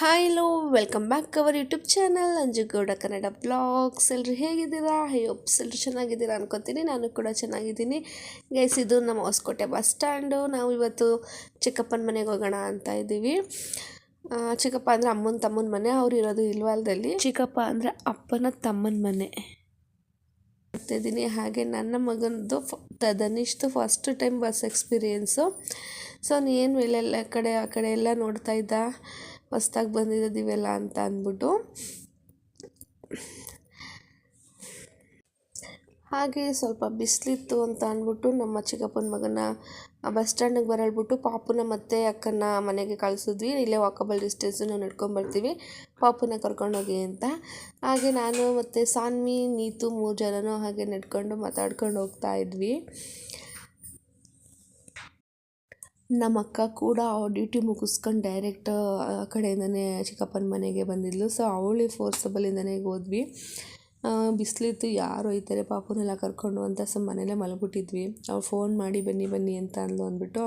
Hello welcome back our YouTube channel Anju Gowda Kannada blogs ಎಲ್ಲರೂ ಹೇಗಿದ್ದೀರಾ? Hopes ಎಲ್ಲರೂ ಚೆನ್ನಾಗಿದ್ದೀರಾ ಅನ್ಕೊತೀನಿ. ನಾನು ಕೂಡ ಚೆನ್ನಾಗಿದ್ದೀನಿ. ಗೈಸ್ ಇದು ನಮ್ಮ ಹೊಸಕೋಟೆ ಬಸ್ ಸ್ಟ್ಯಾಂಡು ನಾವು ಇವತ್ತು ಚಿಕ್ಕಪ್ಪನ ಮನೆಗೆ ಹೋಗೋಣ ಅಂತ ಇದ್ದೀವಿ. ಚಿಕ್ಕಪ್ಪ ಅಂದರೆ ಅಮ್ಮನ ತಮ್ಮನ ಮನೆ, ಅವ್ರು ಇರೋದು ಇಲ್ವಾಲ್ದಲ್ಲಿ. ಚಿಕ್ಕಪ್ಪ ಅಂದರೆ ಅಪ್ಪನ ತಮ್ಮನ ಮನೆ. ಇದ್ದೀನಿ. ಹಾಗೆ ನನ್ನ ಮಗನದು ಧನಿಷ್ದು first time bus experience so ನೀನು ಎಲ್ಲ ಕಡೆ, ಆ ಕಡೆ ಎಲ್ಲ ನೋಡ್ತಾ ಇದ್ದ? ಹೊಸ್ದಾಗಿ ಬಂದಿದ್ದೀವಲ್ಲ ಅಂತ ಅಂದ್ಬಿಟ್ಟು. ಹಾಗೆ ಸ್ವಲ್ಪ ಬಿಸಿಲಿತ್ತು ಅಂತ ಅಂದ್ಬಿಟ್ಟು ನಮ್ಮ ಚಿಕ್ಕಪ್ಪನ ಮಗನ ಬಸ್ ಸ್ಟ್ಯಾಂಡಿಗೆ ಬರಲ್ಬಿಟ್ಟು ಪಾಪುನ ಮತ್ತೆ ಅಕ್ಕನ ಮನೆಗೆ ಕಳಿಸಿದ್ವಿ. ಇಲ್ಲೇ ವಾಕಬಲ್ ಡಿಸ್ಟೆನ್ಸು ನಾವು ನಡ್ಕೊಂಡು ಬರ್ತೀವಿ. ಪಾಪುನ ಕರ್ಕೊಂಡೋಗಿ ಅಂತ. ಹಾಗೆ ನಾನು ಮತ್ತು ಸಾನ್ವಿ, ನೀತು ಮೂರು ಜನನೂ ಹಾಗೆ ನಡ್ಕೊಂಡು ಮಾತಾಡ್ಕೊಂಡು ಹೋಗ್ತಾ ಇದ್ವಿ. ನಮ್ಮ ಅಕ್ಕ ಕೂಡ ಅವ್ರ ಡ್ಯೂಟಿ ಮುಗಿಸ್ಕೊಂಡು ಡೈರೆಕ್ಟ್ ಆ, ಕಡೆಯಿಂದನೇ ಚಿಕ್ಕಪ್ಪನ ಮನೆಗೆ ಬಂದಿದ್ಲು. ಸೊ ಅವಳೇ ಫೋರ್ಸಬಲಿಂದನೇ ಹೋದ್ವಿ. ಬಿಸಿಲಿತ್ತು, ಯಾರು ಒಯ್ತಾರೆ ಪಾಪುನೆಲ್ಲ ಕರ್ಕೊಂಡು ಅಂತ ಸೊ ಮನೇಲೇ ಮಲಗಿಬಿಟ್ಟಿದ್ವಿ. ಅವ್ರು ಫೋನ್ ಮಾಡಿ, ಬನ್ನಿ ಬನ್ನಿ ಅಂತ ಅಂದ್ಲು ಅಂದ್ಬಿಟ್ಟು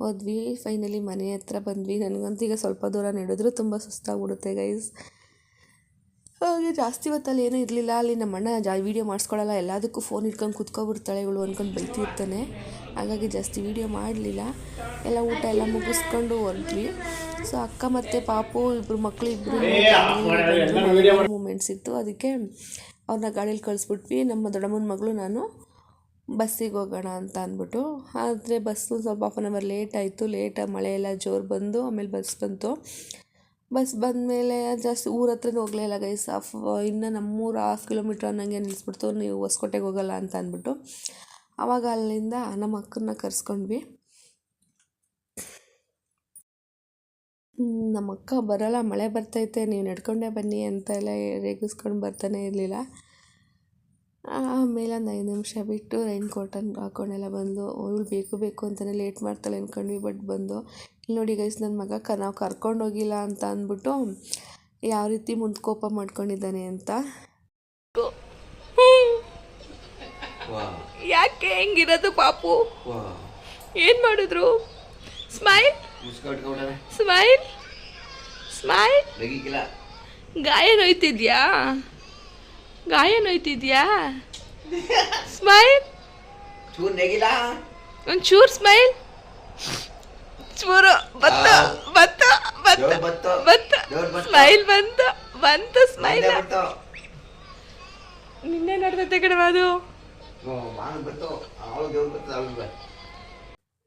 ಹೋದ್ವಿ. ಫೈನಲಿ ಮನೆ ಹತ್ರ ಬಂದ್ವಿ. ನನಗಂತೂ ಈಗ ಸ್ವಲ್ಪ ದೂರ ನಡೆದ್ರು. ತುಂಬ ಸುಸ್ತಾಗ್ಬಿಡುತ್ತೆ ಗೈಸ್ ಹಾಗೆ ಜಾಸ್ತಿ ಹೊತ್ತಲ್ಲಿ ಏನೂ ಇರಲಿಲ್ಲ. ಅಲ್ಲಿ ನಮ್ಮ ಅಣ್ಣ ಜಾ ವೀಡಿಯೋ ಮಾಡಿಸ್ಕೊಳ್ಳಲ್ಲ ಎಲ್ಲದಕ್ಕೂ ಫೋನ್ ಇಟ್ಕೊಂಡು ಕುತ್ಕೊಬಿಡ್ತಾಳೆ ಇವಳು ಅಂದ್ಕೊಂಡು ಬೈತಿರ್ತಾನೆ. ಹಾಗಾಗಿ ಜಾಸ್ತಿ ವೀಡಿಯೋ ಮಾಡಲಿಲ್ಲ. ಎಲ್ಲ ಊಟ ಎಲ್ಲ ಮುಗಿಸ್ಕೊಂಡು ಹೊರಟ್ವಿ. ಸೊ ಅಕ್ಕ ಮತ್ತು ಪಾಪು ಇಬ್ಬರು ಮಕ್ಕಳು ಇಬ್ಬರು ಮೂಮೆಂಟ್ಸ್ ಇತ್ತು. ಅದಕ್ಕೆ ಅವ್ರನ್ನ ಗಾಡೀಲಿ ಕಳಿಸ್ಬಿಟ್ವಿ. ನಮ್ಮ ದೊಡ್ಡಮ್ಮನ ಮಗಳು ನಾನು ಬಸ್ಸಿಗೆ ಹೋಗೋಣ ಅಂತ ಅಂದ್ಬಿಟ್ಟು. ಆದರೆ ಬಸ್ಸು ಸ್ವಲ್ಪ ಹಾಫ್ ಆನ್ ಅವರ್ ಲೇಟ್ ಆಯಿತು. ಲೇಟ್ ಮಳೆ ಎಲ್ಲ ಜೋರು ಬಂದು ಆಮೇಲೆ ಬಸ್ ಬಂತು. ಬಸ್ ಬಂದಮೇಲೆ ಜಾಸ್ತಿ ಊರ ಹತ್ರ ಹೋಗಲೇ ಇಲ್ಲ ಗೈಸ್ ಹಾಫ್ ಇನ್ನು ನಮ್ಮೂರು ಹಾಫ್ ಕಿಲೋಮೀಟ್ರ್ ಅನ್ನಂಗೆ ನಿಲ್ಲಿಸ್ಬಿಡ್ತು ನೀವು ಹೊಸ್ಕೋಟೆಗೆ ಹೋಗಲ್ಲ ಅಂತ ಅಂದ್ಬಿಟ್ಟು. ಆವಾಗ ಅಲ್ಲಿಂದ ನಮ್ಮ ಅಕ್ಕನ ಕರೆಸ್ಕೊಂಡ್ವಿ. ನಮ್ಮಕ್ಕ ಬರಲ್ಲ. ಮಳೆ ಬರ್ತೈತೆ. ನೀವು ನಡ್ಕೊಂಡೇ ಬನ್ನಿ ಅಂತ ಎಲ್ಲ ರೇಗಿಸ್ಕೊಂಡು ಬರ್ತಾನೆ ಇರಲಿಲ್ಲ. ಆಮೇಲೆ ಒಂದು ಐದು ನಿಮಿಷ ಬಿಟ್ಟು ರೈನ್ ಕೋಟನ್ನು ಹಾಕೊಂಡೆಲ್ಲ ಬಂದು ಅವಳು ಬೇಕು ಬೇಕು ಅಂತಲೇ ಲೇಟ್ ಮಾಡ್ತಾಳೆ ಅಂದ್ಕೊಂಡ್ವಿ ಬಟ್ ಬಂದು ಇಲ್ಲಿ ನೋಡಿ ಗೈಸ್ ನನ್ನ ಮಗ ಕ ನಾವು ಕರ್ಕೊಂಡು ಹೋಗಿಲ್ಲ ಅಂತ ಅಂದ್ಬಿಟ್ಟು ಯಾವ ರೀತಿ ಮುಂದೆ ಕೋಪ ಮಾಡ್ಕೊಂಡಿದ್ದಾನೆ ಅಂತ. ಯಾಕೆ ಹೆಂಗಿರೋದು ಪಾಪು? ಏನ್ ಏನು ಮಾಡಿದ್ರು ಸ್ಮೈಲ್ ಸ್ಮೈಲ್ ಸ್ಮೈಲ್ ಗಾಯ ನೋಯ್ತಿದ್ಯಾ? ಗಾಯ ನೋಯ್ತಿದ್ಯಾ ಸ್ಮೈಲ್ ಚೂರ್ ನೆಗಿಲ್ಲ ಒಂಚೂರು ಸ್ಮೈಲ್ ಚೂರು ಬತ್ತ ಬತ್ತ ಬತ್ತ ಬತ್ತ. ಸ್ಮೈಲ್ ಬಂತು ಬಂತು ಸ್ಮೈಲ್ ನಿನ್ನೆ ನಡ್ದೈತೆ ಕಣವ ಅದು.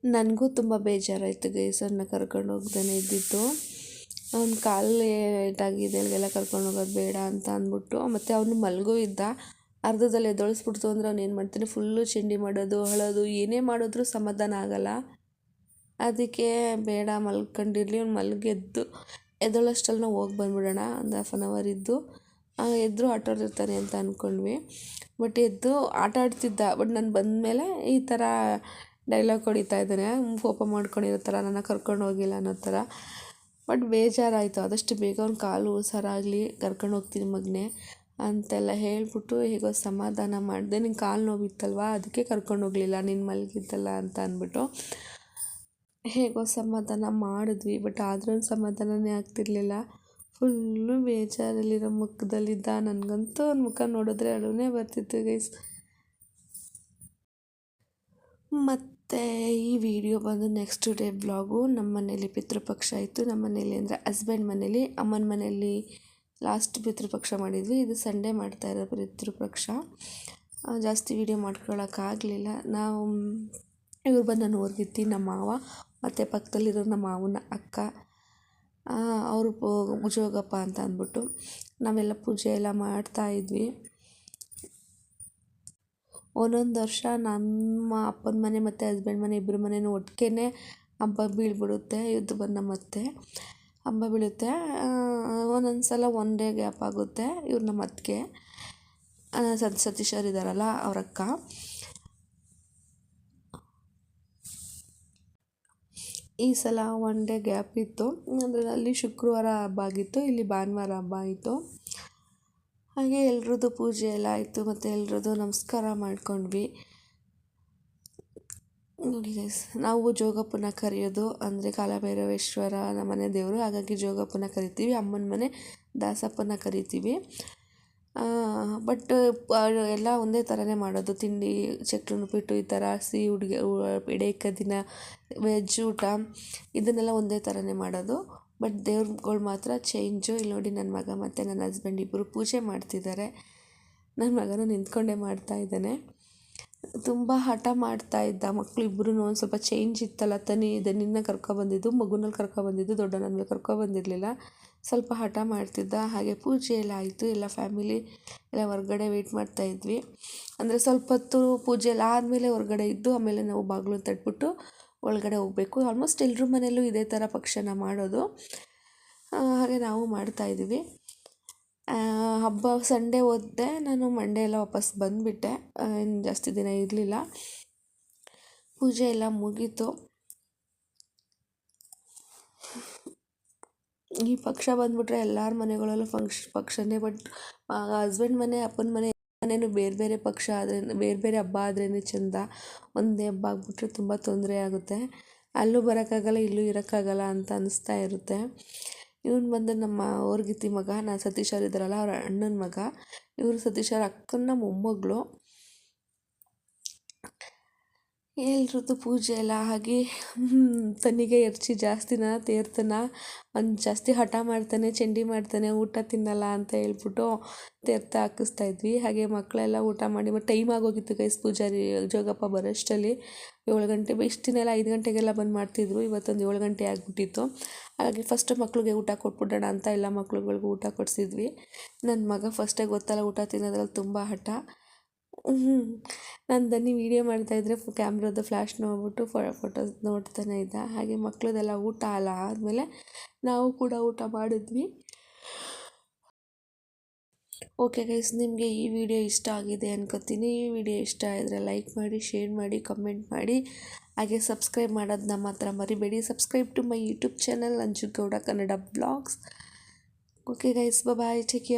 ನನಗೂ ತುಂಬ ಬೇಜಾರಾಯಿತು ಗೈಸನ್ನ ಕರ್ಕೊಂಡು ಹೋಗ್ದೇನೆ ಇದ್ದಿತ್ತು ಅವ್ನ ಕಾಲು ಏಟಾಗಿದೆ ಅಲ್ಲಿಗೆಲ್ಲ ಕರ್ಕೊಂಡು ಹೋಗೋದು ಬೇಡ ಅಂತ ಅಂದ್ಬಿಟ್ಟು, ಮತ್ತು ಅವನು ಮಲಗೂ ಇದ್ದ. ಅರ್ಧದಲ್ಲಿ ಎದ್ದೊಳಿಸ್ಬಿಡ್ತು ಅಂದ್ರೆ ಅವ್ನು ಏನು ಮಾಡ್ತಾನೆ? ಫುಲ್ಲು ಚಿಂಡಿ ಮಾಡೋದು, ಅಳೋದು, ಏನೇ ಮಾಡಿದ್ರೂ ಸಮಾಧಾನ ಆಗಲ್ಲ. ಅದಕ್ಕೆ ಬೇಡ, ಮಲ್ಕೊಂಡಿರಲಿ. ಅವ್ನು ಮಲಗೆದ್ದು ಎದ್ದೊಳಷ್ಟಲ್ಲಿ ನಾವು ಹೋಗಿ ಬಂದ್ಬಿಡೋಣ ಒಂದು ಹಾಫ್ ಆನ್ ಅವರ್ ಇದ್ದು. ಎದ್ರು ಆಟ ಅಂತ ಅಂದ್ಕೊಂಡ್ವಿ ಬಟ್ ಎದ್ದು ಆಟ ಆಡ್ತಿದ್ದ. ಬಟ್ ನಾನು ಬಂದಮೇಲೆ ಈ ಥರ ಡೈಲಾಗ್ ಹೊಡಿತಾ ಇದ್ದಾನೆ. ಕೋಪ ಮಾಡ್ಕೊಂಡಿರೋ ಥರ ನನ್ನ ಕರ್ಕೊಂಡು ಹೋಗಿಲ್ಲ ಅನ್ನೋ ಥರ ಬಟ್ ಬೇಜಾರಾಯಿತು. ಆದಷ್ಟು ಬೇಗ ಅವ್ನ ಕಾಲು ಹುಷಾರಾಗಲಿ ಕರ್ಕೊಂಡು ಹೋಗ್ತೀನಿ ಮಗನೇ ಅಂತೆಲ್ಲ ಹೇಳ್ಬಿಟ್ಟು ಹೇಗೋ ಸಮಾಧಾನ ಮಾಡಿದೆ. ನಿನ್ನ ಕಾಲು ನೋವಿತ್ತಲ್ವಾ? ಅದಕ್ಕೆ ಕರ್ಕೊಂಡು ಹೋಗಲಿಲ್ಲ. ನೀನು ಮಲಗಿದ್ದಲ್ಲ ಅಂತ ಅಂದ್ಬಿಟ್ಟು ಹೇಗೋ ಸಮಾಧಾನ ಮಾಡಿದ್ವಿ. ಬಟ್ ಆದ್ರೂ ಸಮಾಧಾನನೇ ಆಗ್ತಿರ್ಲಿಲ್ಲ. ಫುಲ್ಲು ಬೇಜಾರಲ್ಲಿರೋ ಮುಖದಲ್ಲಿದ್ದ. ನನಗಂತೂ ಅವ್ನ ಮುಖ ನೋಡಿದ್ರೆ ಅಳುನೇ ಬರ್ತಿತ್ತು ಗೈಸ್. ಮತ್ತು ಈ ವಿಡಿಯೋ ಬಂದು ನೆಕ್ಸ್ಟ್ ಡೇ ವ್ಲಾಗು ನಮ್ಮ ಮನೇಲಿ ಪಿತೃಪಕ್ಷ ಇತ್ತು. ನಮ್ಮ ಮನೇಲಿ ಅಂದರೆ ಹಸ್ಬೆಂಡ್ ಮನೇಲಿ, ಅಮ್ಮನ ಮನೇಲಿ ಲಾಸ್ಟ್ ಪಿತೃಪಕ್ಷ ಮಾಡಿದ್ವಿ. ಇದು ಸಂಡೇ ಮಾಡ್ತಾ ಇರೋ ಪಿತೃಪಕ್ಷ ಜಾಸ್ತಿ ವಿಡಿಯೋ ಮಾಡ್ಕೊಳ್ಳೋಕ್ಕಾಗಲಿಲ್ಲ ನಾವು ಇವ್ರು ಬಂದು ನಾನು ಹೋಗಿದ್ದು ನಮ್ಮ ಮಾವ, ಮತ್ತು ಪಕ್ಕದಲ್ಲಿರೋ ನಮ್ಮ ಮಾವನ ಅಕ್ಕ. ಅವರು ಉಜೋಗಪ್ಪ ಅಂತ ಅಂದ್ಬಿಟ್ಟು ನಾವೆಲ್ಲ ಪೂಜೆ ಎಲ್ಲ ಮಾಡ್ತಾ ಇದ್ವಿ. ಒಂದೊಂದು ವರ್ಷ ನಮ್ಮ ಅಪ್ಪನ ಮನೆ ಮತ್ತು ಹಸ್ಬೆಂಡ್ ಮನೆ ಇಬ್ಬರ ಮನೆಯೂ ಒಟ್ಟಿಗೆ ಹಬ್ಬ ಬೀಳ್ಬಿಡುತ್ತೆ ಯುದ್ಧ ಬಂದ ಮತ್ತೆ ಹಬ್ಬ ಬೀಳುತ್ತೆ. ಒಂದೊಂದು ಸಲ ಒನ್ ಡೇ ಗ್ಯಾಪ್ ಆಗುತ್ತೆ ಇವ್ರು ನಮ್ಮ ಅತ್ತಿಗೆ. ಸತ್, ಸತೀಶ್ ಅವ್ರು ಇದ್ದಾರಲ್ಲ ಅವ್ರ ಈ ಸಲ ಒನ್ ಡೇ ಗ್ಯಾಪ್ ಇತ್ತು. ಅಂದರೆ ಅಲ್ಲಿ ಶುಕ್ರವಾರ ಹಬ್ಬ ಆಗಿತ್ತು, ಇಲ್ಲಿ ಭಾನುವಾರ ಹಬ್ಬ ಆಯಿತು. ಹಾಗೆ ಎಲ್ರದ್ದು ಪೂಜೆ ಎಲ್ಲ ಆಯಿತು ಮತ್ತು ಎಲ್ರದ್ದು ನಮಸ್ಕಾರ ಮಾಡ್ಕೊಂಡ್ವಿ. ನೋಡಿ ಗೈಸ್ ನಾವು ಜೋಗಪ್ಪನ ಕರೆಯೋದು ಅಂದರೆ ಕಾಲಭೈರವೇಶ್ವರ ನಮ್ಮ ಮನೆ ದೇವರು, ಹಾಗಾಗಿ ಜೋಗಪ್ಪನ ಕರಿತೀವಿ, ಅಮ್ಮನ ಮನೆ ದಾಸಪ್ಪನ ಕರಿತೀವಿ. ಬಟ್ ಎಲ್ಲ ಒಂದೇ ಥರನೇ ಮಾಡೋದು. ತಿಂಡಿ ಚಕ್ರನ ಉಪ್ಪಿಟ್ಟು ಈ ಥರ ಸಿಹಿ ಉಡುಗೆ ಎಡೆ ದಿನ ವೆಜ್ ಊಟ, ಇದನ್ನೆಲ್ಲ ಒಂದೇ ಥರನೇ ಮಾಡೋದು. ಬಟ್ ದೇವ್ರುಗಳು ಮಾತ್ರ ಚೇಂಜು ಇಲ್ಲಿ ನೋಡಿ ನನ್ನ ಮಗ ಮತ್ತು ನನ್ನ ಹಸ್ಬೆಂಡ್ ಇಬ್ಬರು ಪೂಜೆ ಮಾಡ್ತಿದ್ದಾರೆ ನನ್ನ ಮಗನೂ ನಿಂತ್ಕೊಂಡೇ ಮಾಡ್ತಾ ಇದ್ದಾನೆ. ತುಂಬ ಹಠ ಮಾಡ್ತಾ ಇದ್ದ. ಮಕ್ಕಳು ಇಬ್ಬರು ಒಂದು ಸ್ವಲ್ಪ ಚೇಂಜ್ ಇತ್ತಲ್ಲ ತನಿ ನಿನ್ನ ಕರ್ಕೊಬಂದಿದ್ದು ಮಗುನಲ್ಲಿ ಕರ್ಕೊಬಂದಿದ್ದು ದೊಡ್ಡವನನ್ನು ಕರ್ಕೊಬಂದಿರಲಿಲ್ಲ ಸ್ವಲ್ಪ ಹಠ ಮಾಡ್ತಿದ್ದ. ಹಾಗೆ ಪೂಜೆ ಎಲ್ಲ ಆಯಿತು. ಎಲ್ಲ ಫ್ಯಾಮಿಲಿ ಎಲ್ಲ ಹೊರ್ಗಡೆ ವೆಯ್ಟ್ ಮಾಡ್ತಾ ಇದ್ವಿ. ಅಂದರೆ ಸ್ವಲ್ಪ ಹೊತ್ತು ಪೂಜೆ ಎಲ್ಲ ಆದಮೇಲೆ ಹೊರ್ಗಡೆ ಇದ್ದು, ಆಮೇಲೆ ನಾವು ಬಾಗಿಲು ತಟ್ಬಿಟ್ಟು ಒಳಗಡೆ ಹೋಗಬೇಕು. ಆಲ್ಮೋಸ್ಟ್ ಎಲ್ಲರ ಮನೆಯಲ್ಲೂ ಇದೇ ಥರ ಪಕ್ಷನ ಮಾಡೋದು. ಹಾಗೆ ನಾವು ಮಾಡ್ತಾಯಿದ್ದೀವಿ ಹಬ್ಬ ಸಂಡೇ ಹೋದೆ, ನಾನು ಮಂಡೇ ಎಲ್ಲ ವಾಪಸ್ ಬಂದುಬಿಟ್ಟೆ. ಏನು ಜಾಸ್ತಿ ದಿನ ಇರಲಿಲ್ಲ. ಪೂಜೆ ಎಲ್ಲ ಮುಗೀತು. ಈ ಪಕ್ಷ ಬಂದುಬಿಟ್ರೆ ಎಲ್ಲರ ಮನೆಗಳಲ್ಲೂ ಫಂಕ್ಷ ಪಕ್ಷನೇ ಬಟ್ ಹಸ್ಬೆಂಡ್ ಮನೆ, ಅಪ್ಪನ ಮನೆ ಮನೇನು ಬೇರೆ ಬೇರೆ ಪಕ್ಷ ಆದರೆ, ಬೇರೆ ಬೇರೆ ಹಬ್ಬ ಆದ್ರೇ ಚೆಂದ ಒಂದೇ ಹಬ್ಬ ಆಗಿಬಿಟ್ರೆ ತುಂಬ ತೊಂದರೆ ಆಗುತ್ತೆ. ಅಲ್ಲೂ ಬರೋಕ್ಕಾಗಲ್ಲ, ಇಲ್ಲೂ ಇರೋಕ್ಕಾಗಲ್ಲ ಅಂತ ಅನ್ನಿಸ್ತಾ ಇರುತ್ತೆ. ಇವನು ಬಂದು ನಮ್ಮ ಓರ್ಗಿತಿ ಮಗ ನಾನು ಸತೀಶ್ ಅವ್ರು ಇದ್ದಾರಲ್ಲ, ಅವ್ರ ಅಣ್ಣನ ಮಗ. ಇವರು ಸತೀಶ್ ಅವ್ರ ಅಕ್ಕನ ಮೊಮ್ಮಗಳು. ಎಲ್ರದ್ದು ಪೂಜೆ ಎಲ್ಲ ಆಗಿ ತನ್ನಿಗೆ ಎರ್ಚಿ ಜಾಸ್ತಿನ ತೇರ್ತನ. ಒಂದು ಜಾಸ್ತಿ ಹಠ ಮಾಡ್ತಾನೆ, ಚಂಡಿ ಮಾಡ್ತಾನೆ, ಊಟ ತಿನ್ನಲ್ಲ ಅಂತ ಹೇಳ್ಬಿಟ್ಟು ತೇರ್ತ ಹಾಕಿಸ್ತಾ ಇದ್ವಿ. ಹಾಗೆ ಮಕ್ಕಳೆಲ್ಲ ಊಟ ಮಾಡಿ ಮತ್ತು ಟೈಮ್ ಆಗೋಗಿತ್ತು ಗೈಸ್ ಪೂಜಾರಿ ಜೋಗಪ್ಪ ಬರೋಷ್ಟರಲ್ಲಿ. ಏಳು ಗಂಟೆ ಇಷ್ಟು ದಿನ ಎಲ್ಲ ಐದು ಗಂಟೆಗೆಲ್ಲ ಬಂದು ಮಾಡ್ತಿದ್ರು, ಇವತ್ತೊಂದು ಏಳು ಗಂಟೆ ಆಗಿಬಿಟ್ಟಿತ್ತು. ಹಾಗಾಗಿ ಫಸ್ಟ್ ಮಕ್ಳಿಗೆ ಊಟ ಕೊಟ್ಬಿಡೋಣ ಅಂತ ಎಲ್ಲ ಮಕ್ಳುಗಳಿಗೂ ಊಟ ಕೊಡಿಸಿದ್ವಿ. ನನ್ನ ಮಗ ಫಸ್ಟೇ ಗೊತ್ತಲ್ಲ ಊಟ ತಿನ್ನೋದ್ರಲ್ಲಿ ತುಂಬ ಹಠ. ನಾನು ದನಿ ವೀಡಿಯೋ ಮಾಡ್ತಾಯಿದ್ರೆ ಕ್ಯಾಮ್ರಾದ ಫ್ಲ್ಯಾಶ್ ನೋಡ್ಬಿಟ್ಟು ಫೋಟೋಸ್ ನೋಡ್ತಾನೆ ಇದ್ದ. ಹಾಗೆ ಮಕ್ಳದೆಲ್ಲ ಊಟ ಅಲ್ಲ, ಆದಮೇಲೆ ನಾವು ಕೂಡ ಊಟ ಮಾಡಿದ್ವಿ. ಓಕೆ ಗೈಸ್ ನಿಮಗೆ ಈ ವಿಡಿಯೋ ಇಷ್ಟ ಆಗಿದೆ ಅನ್ಕೋತೀನಿ. ಈ ವಿಡಿಯೋ ಇಷ್ಟ ಆದರೆ ಲೈಕ್ ಮಾಡಿ ಶೇರ್ ಮಾಡಿ ಕಮೆಂಟ್ ಮಾಡಿ. ಹಾಗೆ ಸಬ್ಸ್ಕ್ರೈಬ್ ಮಾಡೋದನ್ನ ಮಾತ್ರ ಮರಿಬೇಡಿ. Subscribe to my YouTube channel Anju Gowda Kannada blogs okay guys bye take care